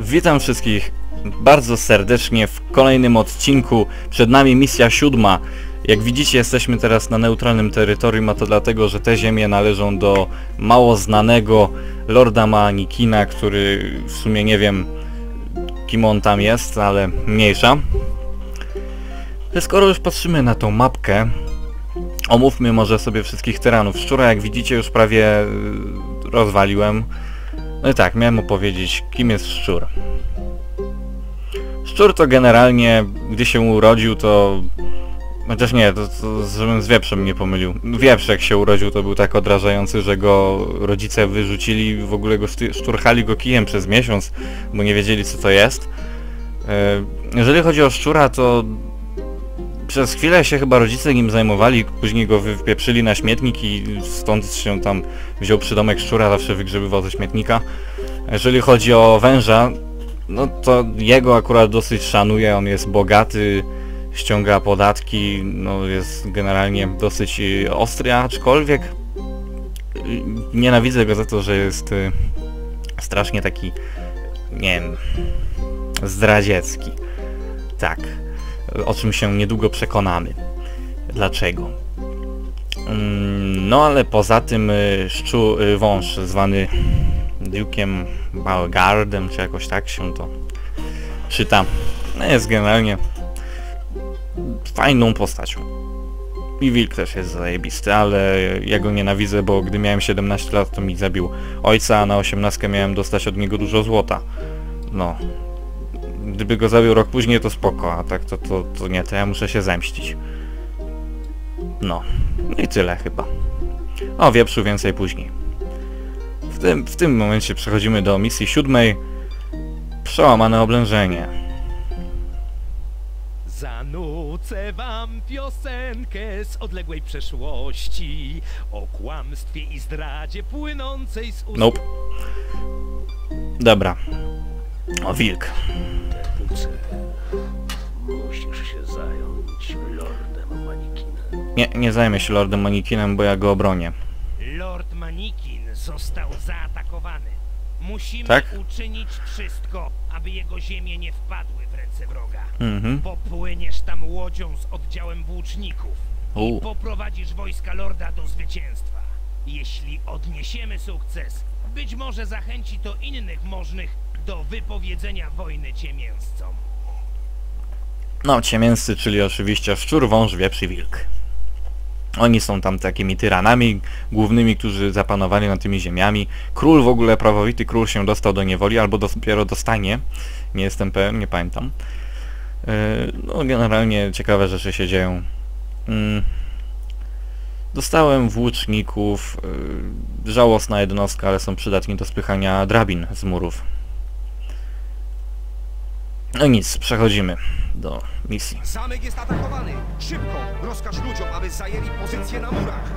Witam wszystkich bardzo serdecznie w kolejnym odcinku. Przed nami misja siódma. Jak widzicie jesteśmy teraz na neutralnym terytorium, a to dlatego, że te ziemie należą do mało znanego Lorda Manikina, który w sumie nie wiem kim on tam jest, ale mniejsza. Skoro już patrzymy na tą mapkę, omówmy może sobie wszystkich tyranów. Szczura jak widzicie już prawie y, rozwaliłem. No i tak, miałem opowiedzieć, kim jest szczur. Szczur to generalnie, gdy się urodził, to... Chociaż nie, to, to żebym z wieprzem nie pomylił. Wieprz jak się urodził, to był tak odrażający, że go rodzice wyrzucili, w ogóle go szturchali go kijem przez miesiąc, bo nie wiedzieli co to jest. E, Jeżeli chodzi o szczura, to przez chwilę się chyba rodzice nim zajmowali, później go wypieprzyli na śmietnik i stąd się tam wziął przydomek szczura, zawsze wygrzebywał ze śmietnika. Jeżeli chodzi o węża, no to jego akurat dosyć szanuję, on jest bogaty, ściąga podatki, no jest generalnie dosyć y, ostry, aczkolwiek y, nienawidzę go za to, że jest y, strasznie taki, nie wiem, zdradziecki. Tak o czym się niedługo przekonamy. Dlaczego? Mm, No ale poza tym y, szczu, y, wąż zwany Duke'em Balgardem, czy jakoś tak się to czyta, no jest generalnie fajną postacią. I wilk też jest zajebisty, ale ja go nienawidzę, bo gdy miałem 17 lat to mi zabił ojca, a na 18 miałem dostać od niego dużo złota. No, gdyby go zabił rok później to spoko, a tak to, to, to nie, to ja muszę się zemścić. No. No i tyle chyba. O wieprzu więcej później. W tym, w tym momencie przechodzimy do misji siódmej. Przełamane oblężenie. Zanucę wam piosenkę z odległej przeszłości o kłamstwie i zdradzie płynącej z ust. Nope. Dobra. O wilk. Puce, musisz się zająć Lordem Manikinem. Nie, nie zajmę się Lordem Manikinem, bo ja go obronię. Lord Manikin został zaatakowany. Musimy Tak? uczynić wszystko, aby jego ziemie nie wpadły w ręce wroga. Mhm. Popłyniesz tam łodzią z oddziałem włóczników U. i poprowadzisz wojska lorda do zwycięstwa. Jeśli odniesiemy sukces, być może zachęci to innych możnych do wypowiedzenia wojny ciemięscom. No, ciemięscy, czyli oczywiście szczur, wąż, wieprz i wilk. Oni są tam takimi tyranami głównymi, którzy zapanowali nad tymi ziemiami. Król w ogóle, prawowity król się dostał do niewoli, albo dopiero dostanie. Nie jestem pewien, nie pamiętam. Yy, No, generalnie ciekawe rzeczy się dzieją. Mm. Dostałem włóczników. yy, Żałosna jednostka, ale są przydatni do spychania drabin z murów. No nic, przechodzimy do misji. Zamek jest atakowany! Szybko! Rozkaż ludziom, aby zajęli pozycję na murach!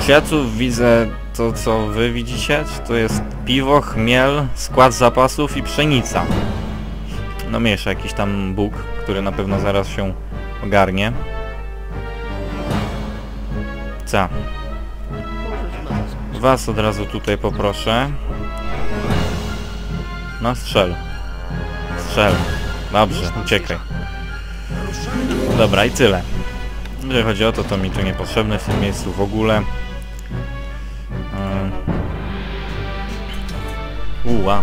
Kwiatów widzę to co wy widzicie, to jest piwo, chmiel, skład zapasów i pszenica. No miesza jakiś tam Bóg, który na pewno zaraz się ogarnie. Co? Was od razu tutaj poproszę. No strzel. Strzel. Dobrze, uciekaj. Dobra i tyle. Jeżeli chodzi o to, to mi tu niepotrzebne w tym miejscu w ogóle. Ym. Uła.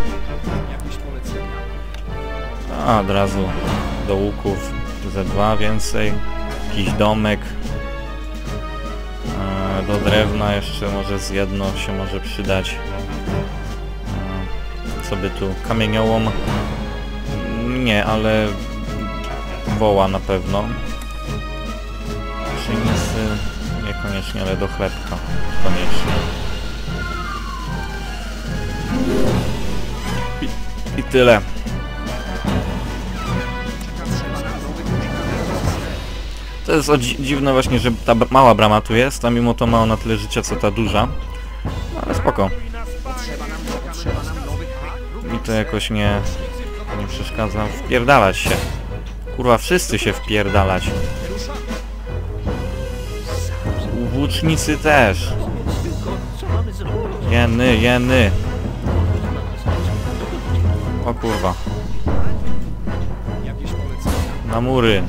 A od razu do łuków ze dwa więcej. Jakiś domek. E, Do drewna jeszcze może z jedno się może przydać. E, by tu? Kamieniołom? Nie, ale woła na pewno. Pszenicy niekoniecznie, ale do chlebka koniecznie. I, i tyle. To jest dziwne właśnie, że ta mała brama tu jest, a mimo to ma ona tyle życia co ta duża. No, ale spoko. To jakoś nie, nie przeszkadza wpierdalać się. Kurwa, wszyscy się wpierdalać. Włócznicy też. Jeny, jeny. O kurwa. Na mury.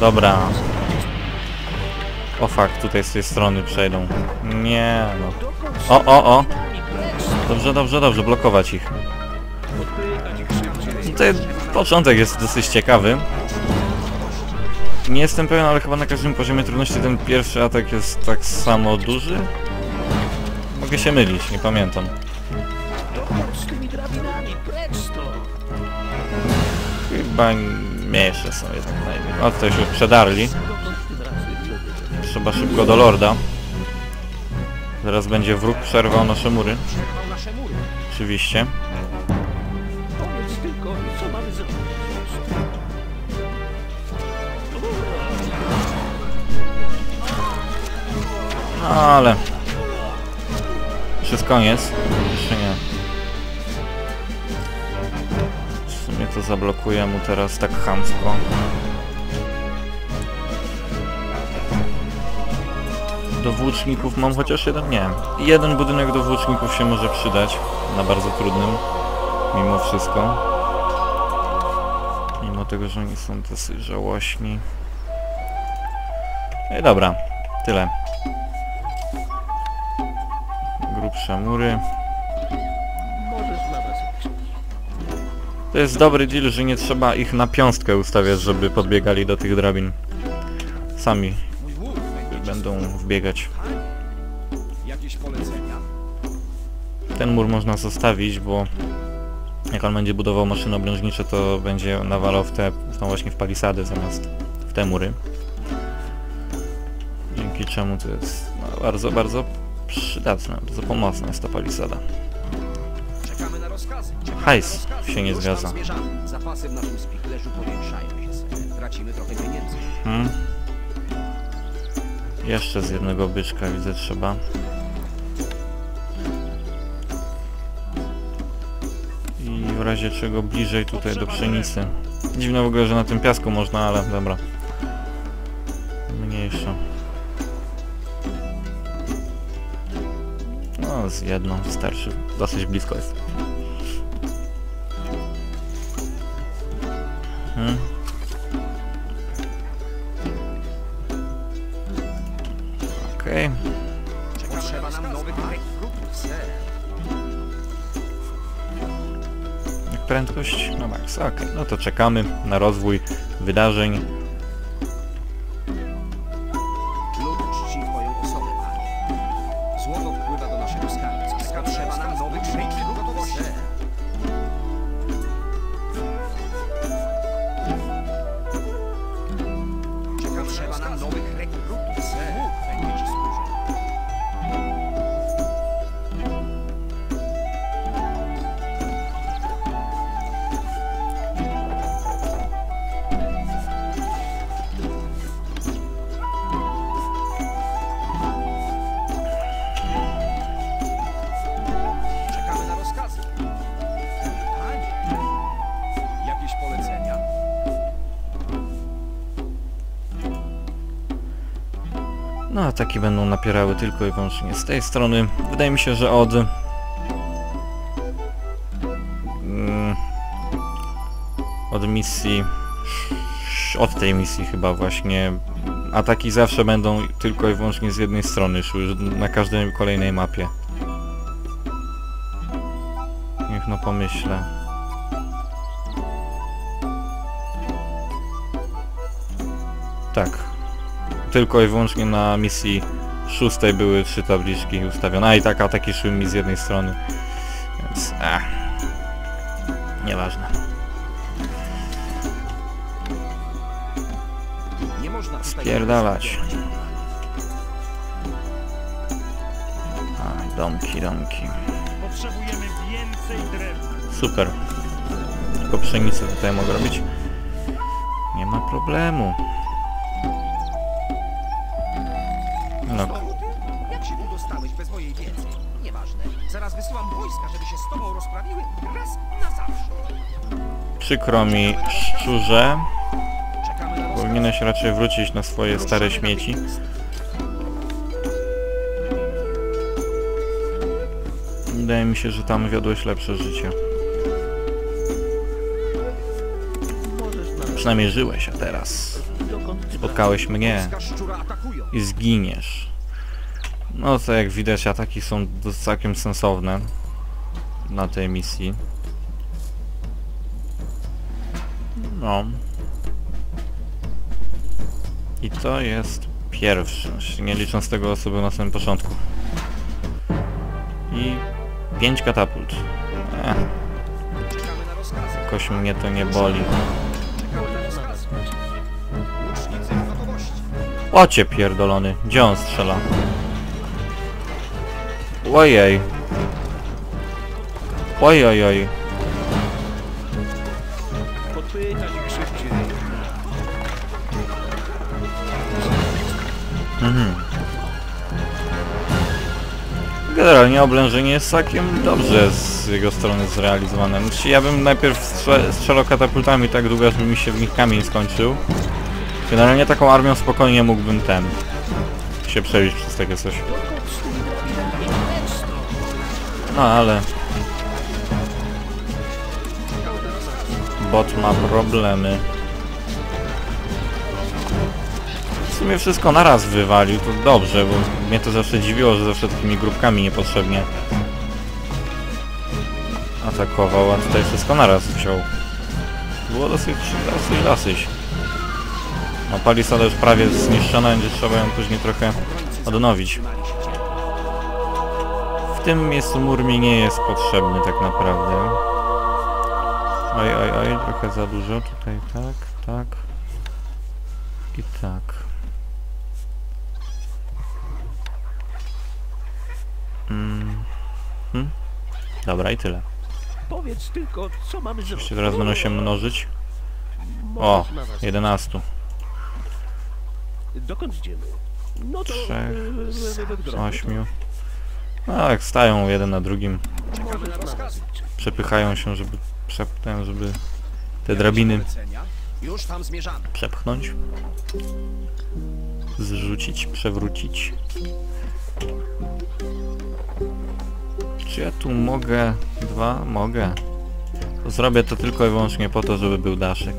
Dobra. O fuck, tutaj z tej strony przejdą. Nie no. O, o, o. Dobrze, dobrze, dobrze, blokować ich. Tutaj początek jest dosyć ciekawy. Nie jestem pewien, ale chyba na każdym poziomie trudności ten pierwszy atak jest tak samo duży? Mogę się mylić, nie pamiętam. Chyba mniejsze są jednak najmniej. O, tutaj się przedarli. Trzeba szybko do lorda. Zaraz będzie wróg przerwał nasze mury. Oczywiście. Powiedz tylko, co mamy zrobić? No, ale... Już jest koniec. Jeszcze nie. W sumie to zablokuję mu teraz tak chamsko. Do włóczników mam chociaż jeden? Nie. Jeden budynek do włóczników się może przydać. Na bardzo trudnym. Mimo wszystko. Mimo tego, że oni są dosyć żałośni. No i dobra. Tyle. Grubsze mury. To jest dobry deal, że nie trzeba ich na piąstkę ustawiać, żeby podbiegali do tych drabin. Sami będą wbiegać. Jakieś polecenia? Ten mur można zostawić, bo jak on będzie budował maszyny obrężnicze, to będzie nawalał w te, właśnie w palisady zamiast w te mury. Dzięki czemu to jest no, bardzo, bardzo przydatne, bardzo pomocna jest ta palisada. Czekamy na rozkazy. Czekamy Hajs się nie zgadza. Zapasy w naszym spichlerzu powiększają się. Tracimy trochę pieniędzy. Hmm? Jeszcze z jednego byczka widzę trzeba. I w razie czego bliżej tutaj do pszenicy. Dziwne w ogóle, że na tym piasku można, ale dobra. Mniejsza. No, z jedną starszy. Dosyć blisko jest. Prędkość? No max, okej. No to czekamy na rozwój wydarzeń. Ataki będą napierały tylko i wyłącznie z tej strony. Wydaje mi się, że od... Mm, od misji... Od tej misji chyba właśnie ataki zawsze będą tylko i wyłącznie z jednej strony szły, na każdej kolejnej mapie. Niech no pomyślę. Tak, tylko i wyłącznie na misji szóstej były trzy tabliczki ustawione, a i tak ataki szły mi z jednej strony, więc eh, nieważne. Nie można tutaj... Spierdalać. A, domki, domki. Potrzebujemy więcej drewna. Super. Tylko pszenicę tutaj mogę robić. Nie ma problemu. przykro mi szczurze. Powinieneś raczej wrócić na swoje stare śmieci. Wydaje mi się, że tam wiodłeś lepsze życie. Przynajmniej żyłeś, a teraz spotkałeś mnie i zginiesz. No to jak widać ataki są całkiem sensowne na tej misji. No. I to jest pierwszy, nie licząc tego było na samym początku. I pięć katapult. Ech, jakoś mnie to nie boli. Łocie pierdolony, gdzie on strzela? Ojej. Ojojoj. podpytać Generalnie oblężenie jest całkiem dobrze z jego strony zrealizowane. Znaczy, ja bym najpierw strze strzelał katapultami tak długo, żeby mi się w nich kamień skończył. Generalnie taką armią spokojnie mógłbym ten się przebić przez takie coś. No ale... Bot ma problemy. W sumie wszystko naraz wywalił, to dobrze, bo mnie to zawsze dziwiło, że zawsze takimi grupkami niepotrzebnie atakował, a tutaj wszystko naraz wziął. Było dosyć, dosyć, dosyć. No palisada już prawie zniszczona, będzie trzeba ją później trochę odnowić. W tym miejscu mur mi nie jest potrzebny tak naprawdę. Oj, oj, oj, trochę za dużo. Tutaj tak, tak. I tak. Hmm? Dobra, i tyle. Powiedz tylko, co mamy zrobić. Jeszcze teraz będą się mnożyć. O, na was- 11. Dokąd idziemy? No to... Trzech. 8. No, jak stają jeden na drugim. Przepychają się, żeby, przep- żeby te drabiny Polecenia. Już tam zmierzamy. przepchnąć, zrzucić, przewrócić. Czy ja tu mogę dwa? Mogę. To zrobię to tylko i wyłącznie po to, żeby był daszek.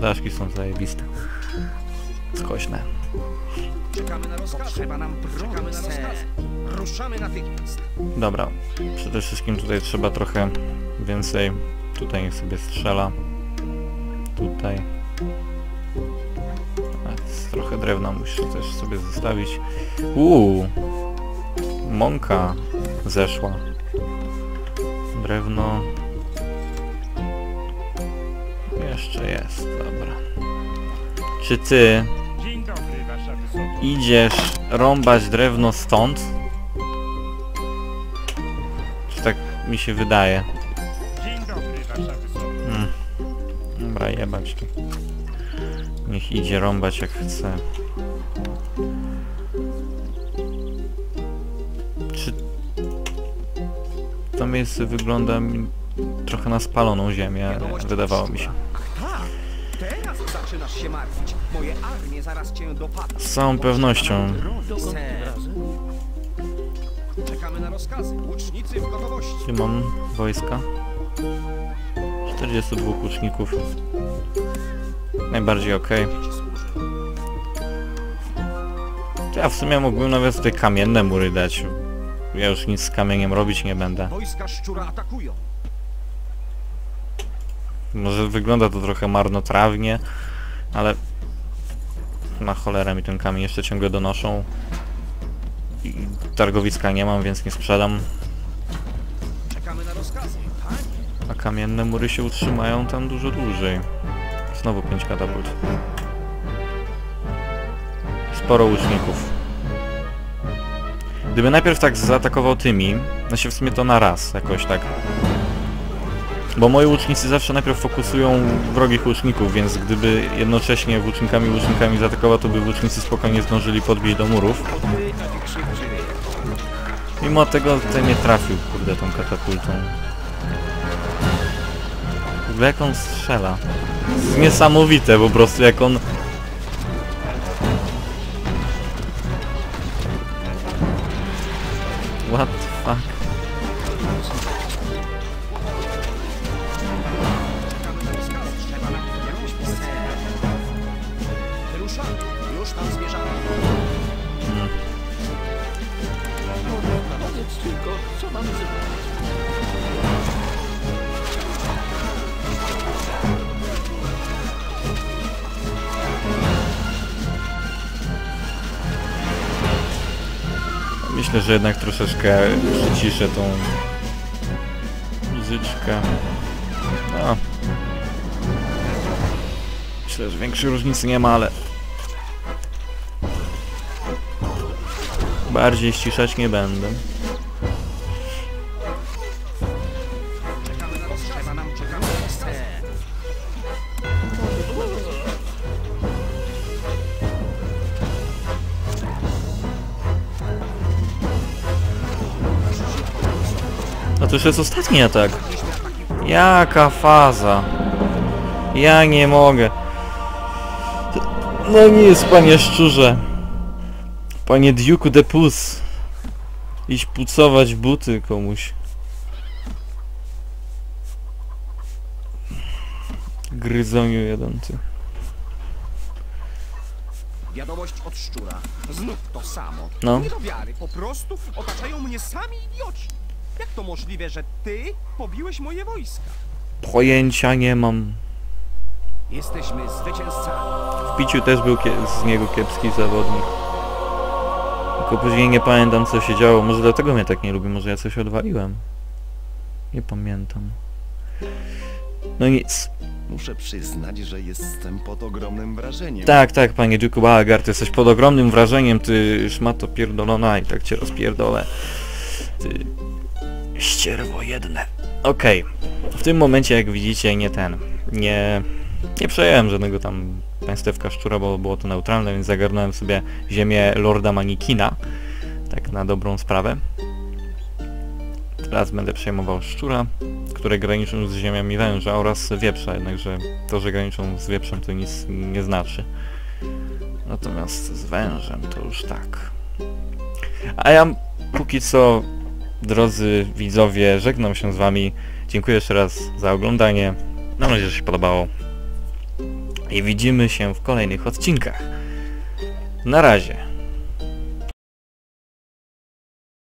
Daszki są zajebiste. Skośne. Czekamy na. Potrzeba nam broni. Ruszamy natychmiast. Dobra, przede wszystkim tutaj trzeba trochę więcej. Tutaj niech sobie strzela. Tutaj. A, trochę drewna muszę też sobie zostawić. Uuu! Mąka zeszła. Drewno. Jeszcze jest, dobra. Czy ty idziesz rąbać drewno stąd? Czy tak mi się wydaje? Dzień dobry, wasza wysokość. Mm. Dobra, jebać tu. Niech idzie rąbać jak chce. Miejsce wygląda mi trochę na spaloną ziemię, wydawało mi się. Tak. Z całą pewnością. Czekamy na rozkazy. Łucznicy w gotowości. Mam wojska? 42 łuczników. Najbardziej okej. Służy. Ja w sumie mógłbym nawet te kamienne mury dać. Ja już nic z kamieniem robić nie będę. Wojska szczura atakują. Może wygląda to trochę marnotrawnie, ale na cholerę mi ten kamień jeszcze ciągle donoszą. I targowiska nie mam, więc nie sprzedam. A kamienne mury się utrzymają tam dużo dłużej. Znowu 5 katapult. Sporo łuczników. Gdyby najpierw tak zaatakował tymi, no się w sumie to na raz jakoś tak. Bo moi łucznicy zawsze najpierw fokusują wrogich łuczników, więc gdyby jednocześnie włócznikami łucznikami zaatakował, to by włócznicy spokojnie zdążyli podbić do murów. Mimo tego ten nie trafił, kurde, tą katapultą. Jak on strzela. To jest niesamowite po prostu, jak on... What the fuck? Myślę, że jednak troszeczkę przyciszę tą muzyczkę. No. Myślę, że większej różnicy nie ma, ale... Bardziej ściszać nie będę. To już jest ostatni atak. Jaka faza. Ja nie mogę. No nic, panie szczurze. Panie Duke'u de Pus. Iść pucować buty komuś. Gryzoniu jeden ty. Wiadomość od szczura. Znów to samo. No. Nie do wiary, po prostu otaczają mnie sami idioci. Jak to możliwe, że ty pobiłeś moje wojska? Pojęcia nie mam. Jesteśmy zwycięzcami. W piciu też był z niego kiepski zawodnik. Tylko później nie pamiętam co się działo. Może dlatego mnie tak nie lubi, może ja coś odwaliłem. Nie pamiętam. No nic. Muszę przyznać, że jestem pod ogromnym wrażeniem. Tak, tak, panie Duke'u Balagar, ty jesteś pod ogromnym wrażeniem, ty szmato pierdolona i tak cię rozpierdolę. Ty... Ścierwo jedne. Okej. W tym momencie, jak widzicie, nie ten... Nie... Nie przejąłem żadnego tam państewka szczura, bo było to neutralne, więc zagarnąłem sobie ziemię Lorda Manikina. Tak na dobrą sprawę. Teraz będę przejmował szczura, które graniczą z ziemiami węża oraz wieprza, jednakże to, że graniczą z wieprzem to nic nie znaczy. Natomiast z wężem to już tak. A ja póki co, drodzy widzowie, żegnam się z wami. Dziękuję jeszcze raz za oglądanie. Mam nadzieję, że się podobało. I widzimy się w kolejnych odcinkach. Na razie.